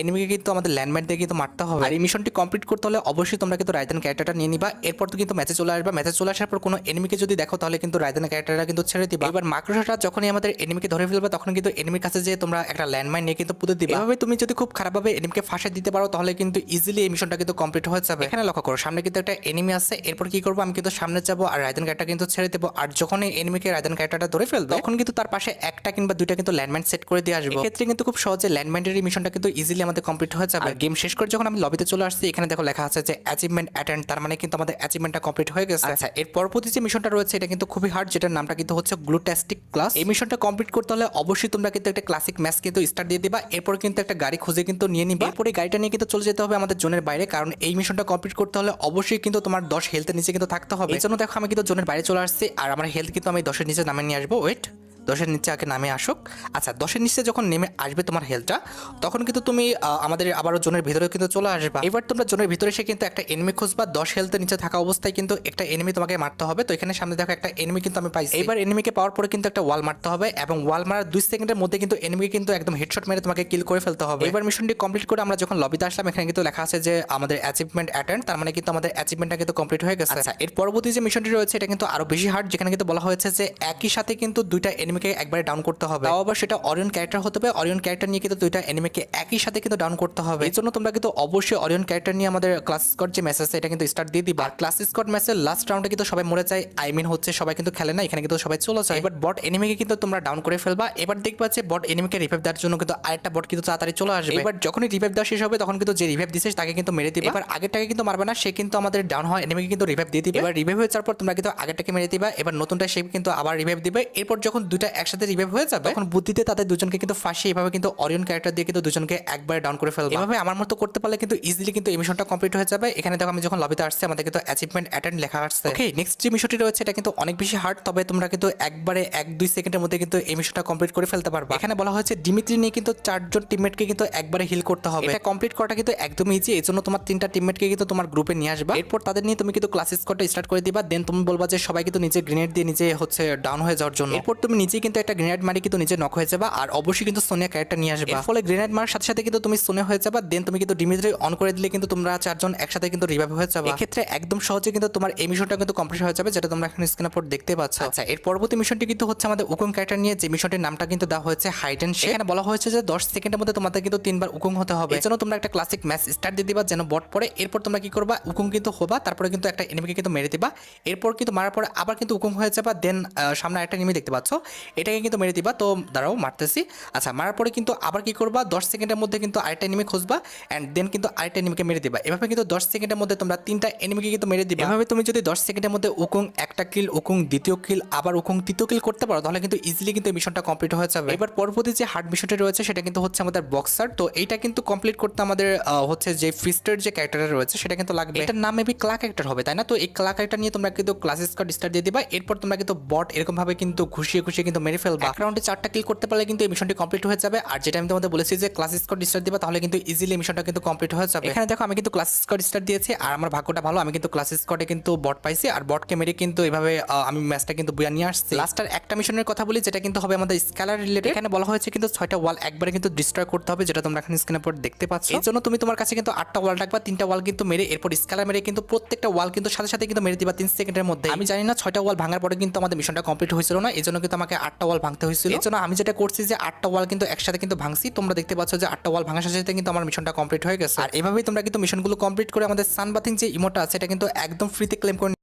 এনিমিকে কিন্তু আমাদের ল্যান্ডমাইন দিয়ে কিন্তু মারতে হবে। আর এই মিশনটি কমপ্লিট করতে হলে অবশ্যই তোমরা কিন্তু রায়দান ক্যারেক্টারটা নিয়ে নিবা। এরপর তো কিন্তু ম্যাচে চলে আসবে। ম্যাচে চলে আসার পর কোনো এনিমিকে যদি দেখো তাহলে কিন্তু রায়দান ক্যারেক্টারটা কিন্তু ছেড়ে দিবা। এবার মাকড়সাটা যখনই আমাদের এনিমিকে ধরে ফেলবে তখন কিন্তু এনিমির কাছে যে তোমরা একটা ল্যান্ডমাইন নিয়ে কিন্তু পুঁতে দিবা। এভাবে তুমি যদি খুব খারাপভাবে এনিমিকে ফাঁসে দিতে পারো তাহলে কিন্তু ইজিলি এই মিশনটা কিন্তু কমপ্লিট হয়ে যাবে। এখানে লক্ষ্য করো সামনে কিন্তু একটা এনিমি আছে। এরপর কি করব? আমি কিন্তু সামনে যাব আর রায়দান ক্যারেক্টার কিন্তু ছেড়ে দেবো। আর যখন এই এনিমিকে রায়দান ক্যারেক্টারটা ধরে ফেলবে তখন কিন্তু তার পাশে একটা কিংবা দুইটা কিন্তু ল্যান্ডমাইন সেট করে দিয়ে আসবে। এক্ষেত্রে কিন্তু খুব সহজে ল্যান্ডমাইনের এই মিশনটা কিন্তু ইজিলি আমাদের কমপ্লিট হয়ে যাবে। গেম শেষ করে যখন আমি লবিতে চলে আসছি এখানে দেখো লেখা আছে যে অ্যাচিভমেন্ট অ্যাটেন্ড তার মানে কিন্তু আমাদের অ্যাচিভমেন্টটা কমপ্লিট হয়ে গেছে। আচ্ছা এর পরবর্তী যে মিশনটা রয়েছে এটা কিন্তু খুবই হার্ড যেটার নামটা কিন্তু হচ্ছে গ্লুটাস্টিক ক্লাস এই মিশনটা কমপ্লিট করতে হলে অবশ্যই তোমরা কিন্তু একটা ক্লাসিক ম্যাচ কিন্তু স্টার্ট দিয়ে দিবা এরপর কিন্তু একটা গাড়ি খুঁজে কিন্তু নিয়ে নিবা। এরপরে গাড়িটা নিয়ে কিন্তু চলে যেতে হবে আমাদের জোনের বাইরে কারণ এই মিশনটা কমপ্লিট করতে হলে অবশ্যই কিন্তু তোমার দশ হেলথের নিচে কিন্তু থাকতে হবে। এই জন্য দেখো আমি কিন্তু জোনের বাইরে চলে আসছি আর আমার হেলথ কিন্তু আমি দশের নিচে নামে নিয়ে আসব। ওয়েট দশের নিচে আগে নামে আসুক। আচ্ছা দশের নিচে যখন নেমে আসবে তোমার হেলথটা তখন কিন্তু তুমি আমাদের আবারও জোনের ভিতরে কিন্তু চলে আসবা। এবার তোমরা জোনের ভিতরে এসে কিন্তু একটা এনিমি খুঁজবা। দশ হেলথের নিচে থাকা অবস্থায় কিন্তু একটা এনিমি তোমাকে মারতে হবে। তো এখানে সামনে দেখো একটা এনিমি কিন্তু আমি পাইছি। এবার এনিমিকে পাওয়ার পরে কিন্তু একটা ওয়াল মারতে হবে এবং ওয়াল মারার দুই সেকেন্ডের মধ্যে কিন্তু এনিমিকে কিন্তু একদম হেডশট মেরে তোমাকে কিল করে ফেলতে হবে। এবার মিশনটি কমপ্লিট করে আমরা যখন লবিতে আসলাম এখানে কিন্তু লেখা আছে যে আমাদের অ্যাচিভমেন্ট অ্যাটেন্ড তার মানে কিন্তু আমাদের অ্যাচিভমেন্টটা কিন্তু কমপ্লিট হয়ে গেছে। আচ্ছা। এর পরবর্তী যে মিশনটি রয়েছে এটা কিন্তু আরও বেশি হার্ড যেখানে কিন্তু বলা হয়েছে যে একই সাথে কিন্তু দুইটা এনিমিকে একবারে ডাউন করতে হবে। তাও আবার সেটা অরিয়ন ক্যারেক্টার হতে হবে অরিয়ন ক্যারেক্টার নিয়ে কিন্তু দুইটা এনিমিকে একই সাথে কিন্তু ডাউন করতে হবে। এই জন্য তোমরা কিন্তু অবশ্যই অরিয়ন ক্যারেক্টার নিয়ে আমাদের ক্লাস স্কট যে ম্যাচ আছে এটা কিন্তু স্টার্ট দিয়ে দিবা। ক্লাস স্কট ম্যাচের লাস্ট রাউন্ডে কিন্তু সবাই মরে যায়। আই মিন হচ্ছে সবাই কিন্তু খেলে না এখানে কিন্তু সবাই চলে যায়। এবার বট এনিমিকে কিন্তু তোমরা ডাউন করে ফেলবা। এবার দেখবা যে বট এনিমিকে রিভাইভ দেওয়ার জন্য কিন্তু আরেকটা বট কিন্তু তাড়াতাড়ি চলে আসবে। এবার যখনই রিভাইভ দেওয়া শেষ হবে তখন কিন্তু যে রিভাইভ দিছে তাকে কিন্তু মেরে দিবা। এবার আগেরটাকে কিন্তু মারবে না সে কিন্তু আমাদের ডাউন হয় এনিমিকে কিন্তু রিভাইভ দিয়ে দিবে। এবার রিভাইভ হয়ে যাওয়ার পর তোমরা কিন্তু আগেরটাকে মেরে দিবা। এবার নতুনটা সে কিন্তু আবার রিভাইভ দিবে। এরপর যখন দুইটা একসাথে রিভাইভ হয়ে যাবে তখন বুদ্ধিতে তাদের দুজনকে কিন্তু ফাঁসিয়ে এভাবে কিন্তু অরিয়ন ক্যারেক্টার দিয়ে কিন্তু দুজনকে একবারে ডাউন করে ফেলবে। এভাবে আমার মতো করতে পারলে কিন্তু ইজিলি কিন্তু এই মিশনটা কমপ্লিট হয়ে যাবে। এখানে দেখো আমি যখন লবিতে আসছে আমাদের কিন্তু অ্যাচিভমেন্ট অ্যাটেন্ড লেখা আসছে ওকে নেক্সট যে মিশনটি রয়েছে এটা কিন্তু অনেক বেশি হার্ড তবে তোমরা কিন্তু একবারে এক দুই সেকেন্ডের মধ্যে কিন্তু এই মিশনটা কমপ্লিট করে ফেলতে পারবে। এখানে বলা হয়েছে ডিমিত্রি নিয়ে কিন্তু চারজন টিমমেটকে কিন্তু একবারে হিল করতে হবে। এটা কমপ্লিট করাটা কিন্তু একদম ইজি এই জন্য তোমার তিনটা টিমমেটকে কিন্তু তোমার গ্রুপে নিয়ে আসবা। এরপর তাদের নিয়ে তুমি কিন্তু ক্লাস স্কোয়াডটা স্টার্ট করে দিবা দেন তুমি বলবা যে সবাই কিন্তু নিজে গ্রেনেড দিয়ে নিজে হচ্ছে ডাউন হয়ে যাওয়ার জন্য। এরপর তুমি নিজেই কিন্তু একটা গ্রেনেড মারি কিন্তু নিজে নক হয়ে যাবা আর অবশ্যই কিন্তু সোনিয়া ক্যারেক্টার নিয়ে আসবে। ফলে গ্রেনেড মারার সাথে সাথে কিন্তু তুমি সোনিয়া হয়ে যাবা দেন তুমি কিন্তু ডিমিত্রি অন করে দিলে কিন্তু তোমরা চারজন একসাথে কিন্তু রিভাইভ হয়ে যাবে। এক্ষেত্রে একদম সহজে কিন্তু তোমার এই মিশনটা কিন্তু কমপ্লিট হয়ে যাবে যেটা তোমরা এখন স্ক্রিনের পর দেখতে পাচ্ছ। আচ্ছা এর পরবর্তী মিশনটি কিন্তু হচ্ছে আমাদের উকুং ক্যারেক্টার নিয়ে যে মিশনটির নামটা কিন্তু দেওয়া হয়েছে হাইড এন্ড সেখানে বলা হয়েছে যে দশ সেকেন্ডের মধ্যে তোমাদের কিন্তু তিনবার উকুং হতে হবে। এর জন্য তোমরা একটা ক্লাসিক ম্যাচ স্টার্ট দিয়ে দিবা যেন বট পরে এরপর তোমরা কি করবা? উকুং কিন্তু হবা তারপরে কিন্তু একটা এনিমিকে কিন্তু মেরে দিবা। এরপর কিন্তু মারার পরে আবার কিন্তু উকুং হয়ে যাবা দেন সামনে একটা এনিমি দেখতে পাচ্ছ। এটাকে কিন্তু মেরে দিবা। তো দাঁড়াও মারতেছি। আচ্ছা মারার পরে কিন্তু আবার কি করবা? দশ সেকেন্ডের মধ্যে কিন্তু আরেকটা এনিমি খুঁজবা অ্যান্ড দেন কিন্তু আরেকটা এনিমিকে মেরে দিবা। এভাবে কিন্তু দশ সেকেন্ডের মধ্যে তোমরা তিনটা এনিমিকে কিন্তু মেরে দিবা। এভাবে তুমি যদি দশ সেকেন্ডের মধ্যে উকুং একটা কিল উকুং দ্বিতীয় কিল আবার উকুং তৃতীয় কিল করতে পারো তাহলে কিন্তু ইজিলি কিন্তু মিশনটা কমপ্লিট হয়ে যাবে। এবার পরবর্তী যে হার্ড মিশনটা রয়েছে সেটা কিন্তু হচ্ছে আমাদের বক্সার তো এইটা কিন্তু কমপ্লিট করতে আমাদের হচ্ছে যে ফিস্টের যে ক্যারেক্টারটা রয়েছে সেটা কিন্তু লাগবে। এটার নাম মেবি ক্লা ক্যারেক্টার হবে তাই না? তো এই ক্লা ক্যারেক্টার নিয়ে তোমরা কিন্তু ক্লাসেস কার্ড স্টার্ট দিয়ে দিবা। এরপর তোমরা কিন্তু বট এরকম ভাবে কিন্তু ঘুষিয়ে ঘুষিয়ে কিন্তু মেরে ফেলবা। এক রাউন্ডে চারটা কিল করতে পারলে কিন্তু এই মিশনটি কমপ্লিট হয়ে যাবে। আর যেটা আমি তোমাদের বলেছি যে ক্লাস স্কোর স্টার্ট দিবা তাহলে কিন্তু ইজিলি মিশনটা কিন্তু কমপ্লিট হয়ে যাবে। এখানে দেখো আমি কিন্তু ক্লাস স্কোর স্টার্ট দিয়েছি আর আমার ভাগ্যটা ভালো আমি কিন্তু ক্লাস স্কোরে কিন্তু বট পাইছি আর বটকে মেরে কিন্তু এভাবে আমি ম্যাচটা কিন্তু বুয়া নিয়ে আসছি। লাস্টার একটা মিশনের কথা বলি যেটা কিন্তু হবে আমাদের স্কেলার রিলেটেড এখানে বলা হয়েছে কিন্তু ছয়টা ওয়াল একবারে কিন্তু ডিস্ট্রয় করতে হবে যেটা তোমরা এখানে স্ক্রিনের পর দেখতে পাচ্ছ। এর জন্য তুমি তোমার কাছে কিন্তু আটটা ওয়াল রাখবা তিনটা ওয়াল কিন্তু মেরে এরপর স্কেলার মেরে কিন্তু প্রত্যেকটা ওয়াল কিন্তু সাথে সাথে কিন্তু মেরে দিবা তিন সেকেন্ডের মধ্যে আমি জানি না ছয়টা ওয়াল ভাঙার পরে কিন্তু আমাদের মিশনটা কমপ্লিট হয়েছিল না এই জন্য কিন্তু আমাকে আটটা ওয়াল ভাঙতে হয়েছিল। এর জন্য আমি যেটা করছি যে আটটা ওয়াল কিন্তু একসাথে কিন্তু ভাঙছি। তোমরা দেখতে পাচ্ছ যে আটটা ওয়াল ভাঙার সাথে সাথে কিন্তু আমার মিশনটা কমপ্লিট হয়ে গেছে। আর এভাবেই তোমরা কিন্তু মিশনগুলো কমপ্লিট করে আমাদের সানবাথিং যে ইমোটা আছে এটা কিন্তু একদম ফ্রিতে ক্লেম করে